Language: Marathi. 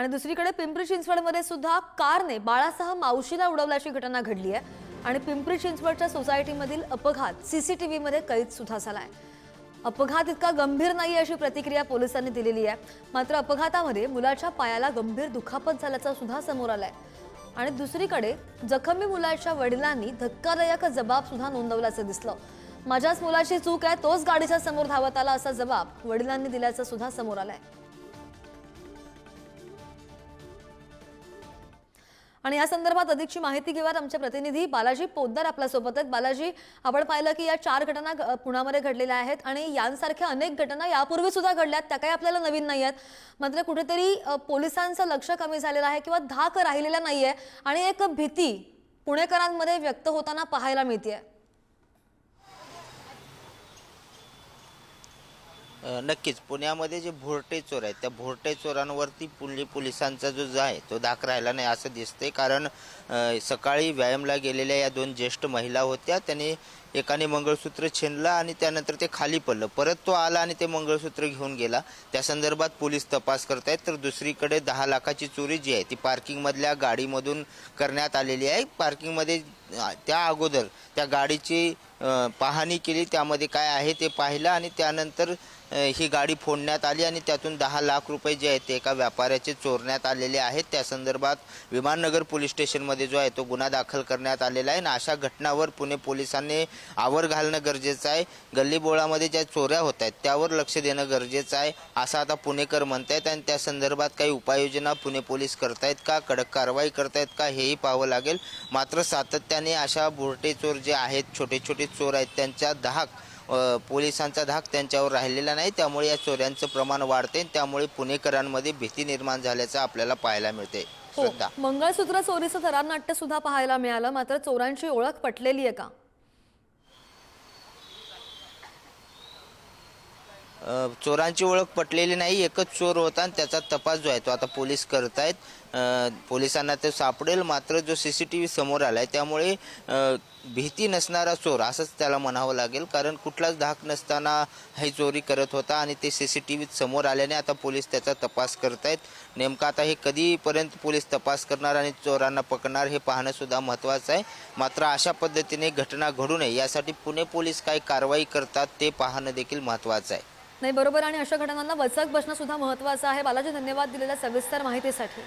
आणि दुसरीकडे पिंपरी चिंचवडमध्ये सुद्धा कारने बाळासह मावशीला उडवल्याची घटना घडली आहे. आणि पिंपरी चिंचवडच्या सोसायटीमधील अपघात सीसीटीव्हीमध्ये कैद सुद्धा झाला आहे अपघात इतका गंभीर नाही अशी प्रतिक्रिया पोलिसांनी दिलेली आहे. मात्र अपघातामध्ये मुलाच्या पायाला गंभीर दुखापत झाल्याचा सुद्धा समोर आहे आणि दुसरीकडे जखमी मुलाच्या वडिलांनी धक्कादायक जबाब सुद्धा नोंदवल्याचं दिसलं. माझ्याच मुलाची चूक आहे तोच गाडीच्या समोर धावत आला असा जबाब वडिलांनी दिल्याचं सुद्धा समोर आलाय. आणि या संदर्भात अधिकची माहिती घेऊयात आमच्या प्रतिनिधी. बालाजी पोद्दार आपल्यासोबत आहेत. बालाजी आपण पाहिलं की या चार घटना पुण्यामध्ये घडलेल्या आहेत आणि यांसारख्या अनेक घटना यापूर्वी सुद्धा घडल्यात. त्या काही आपल्याला नवीन नाही आहेत. मात्र कुठेतरी पोलिसांचं लक्ष कमी झालेलं आहे किंवा धाक राहिलेला नाही आहे आणि एक भीती पुणेकरांमध्ये व्यक्त होताना पाहायला मिळते नक्कीच. पुण्यामध्ये जे भोरटे चोर आहेत त्या भोरटे चोरांवरती पुणे पोलिसांचा जो जो आहे तो धाक राहिला नाही असं दिसते कारण सकाळी व्यायामला गेलेल्या या दोन ज्येष्ठ महिला होत्या. त्याने एकाने मंगळसूत्र छिनलं आणि त्यानंतर ते खाली पडलं. परत तो आला आणि ते मंगळसूत्र घेऊन गेला. त्या संदर्भात पोलीस तपास करत आहेत तर दुसरीकडे दहा लाखाची चोरी जी आहे ती पार्किंगमधल्या गाडीमधून करण्यात आलेली आहे. पार्किंगमध्ये त्या अगोदर त्या गाडीची पाहणी केली. त्यामध्ये काय आहे ते पाहिलं आणि त्यानंतर ही गाडी फोडण्यात आली आणि त्यातून दहा लाख रुपये जे आहेत ते एका व्यापाऱ्याचे चोरण्यात आलेले आहेत. त्या संदर्भात विमाननगर पोलीस स्टेशनमध्ये जो आहे तो गुन्हा दाखल करण्यात आलेला आहे आणि अशा घटनावर पुणे पोलिसांनी आवर घालणं गरजेचं आहे. गल्लीबोळामध्ये ज्या चोऱ्या होत आहेत त्यावर लक्ष देणं गरजेचं आहे असं आता पुणेकर म्हणत आहेत आणि त्या संदर्भात काही उपाययोजना पुणे पोलीस करतायत का? कडक कारवाई करतायत का? हेही पाहावं लागेल. मात्र सातत्याने अशा बोरटे चोर जे आहेत छोटे छोटे चोर आहेत त्यांच्या धाक पोलिसांचा धाक त्यांच्यावर राहिलेला नाही. त्यामुळे या चोऱ्यांचं प्रमाण वाढते त्यामुळे पुणेकरांमध्ये भीती निर्माण झाल्याचं आपल्याला पाहायला मिळते. हो मंगळसूत्र चोरीचं थरारनाट्य सुद्धा पाहायला मिळालं. मात्र चोरांची ओळख पटलेली आहे का? अ, चोरांची ओळख पटलेली नाही एकच चोर होता आणि त्याचा तपास जो आहे तो आता पोलीस करत अ, पोलिसांना ते सापडेल मात्र जो सी सी टी व्ही समोर आला आहे त्यामुळे अ, भीती नसणारा चोर असंच त्याला म्हणावं लागेल. कारण कुठलाच धाक नसताना ही चोरी करत होता आणि ते सी सी टी व्ही समोर आल्याने आता पोलीस त्याचा तपास करत आहेत नेमका आता हे कधीपर्यंत पोलीस तपास करणार आणि चोरांना पकडणार हे पाहणंसुद्धा महत्त्वाचं आहे. मात्र अशा पद्धतीने घटना घडू नये यासाठी पुणे पोलीस काय कारवाई करतात ते पाहणं देखील महत्त्वाचं आहे. नाही बरोबर. आणि अशा घटनांना वचक बसणं सुद्धा महत्वाचं आहे. बालाजी धन्यवाद दिलेल्या सविस्तर माहितीसाठी.